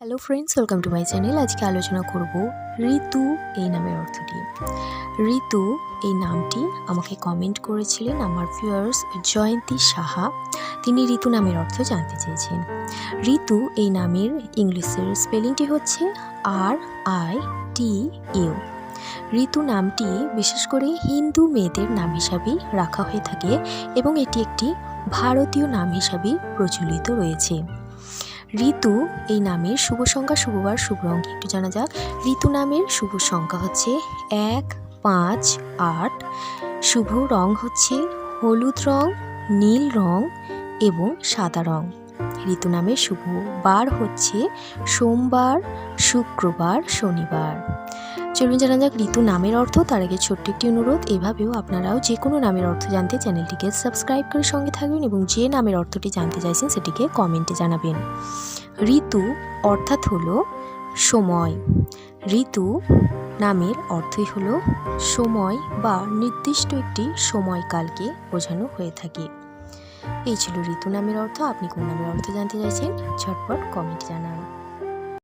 Hello friends welcome to my channel আজকে আলোচনা করব ঋতু এই নামের অর্থটি ঋতু এই নামটি আমাকে কমেন্ট করেছিলেন আমার ভিউয়ার্স জয়ন্তী সাহা। তিনি ঋতু নামের অর্থ জানতে চেয়েছেন। ঋতু এই নামের ইংলিশের স্পেলিংটি হচ্ছে আর আই টি ইউ ঋতু নামটি বিশেষ করে হিন্দু মেয়েদের নাম হিসাবেই রাখা হয়ে থাকে এবং এটি একটি ভারতীয় নাম হিসাবেই প্রচলিত রয়েছে। ঋতু, এই নামের শুভ সংখ্যা শুভবার শুভ রঙকে একটু জানা যাক, ঋতু নামের শুভ সংখ্যা হচ্ছে এক, পাঁচ, আট। শুভ রং হচ্ছে হলুদ রং, নীল রং এবং সাদা রং। ঋতু নামের শুভ বার হচ্ছে সোমবার, শুক্রবার, শনিবার। চলুন জানা যাক ঋতু নামের অর্থ, তার আগে ছোট্ট একটি অনুরোধ, এভাবেও আপনারাও যে কোনো নামের অর্থ জানতে চ্যানেলটিকে সাবস্ক্রাইব করে সঙ্গে থাকবেন এবং যে নামের অর্থটি জানতে চাইছেন সেটিকে কমেন্টে জানাবেন। ঋতু অর্থাৎ হলো সময়। ঋতু নামের অর্থই হলো সময় বা নির্দিষ্ট একটি সময়কালকে বোঝানো হয়ে থাকে। এই ছিল ঋতু নামের অর্থ, আপনি কোন নামের অর্থ জানতে চাইছেন? ঝটপট কমেন্ট জানান।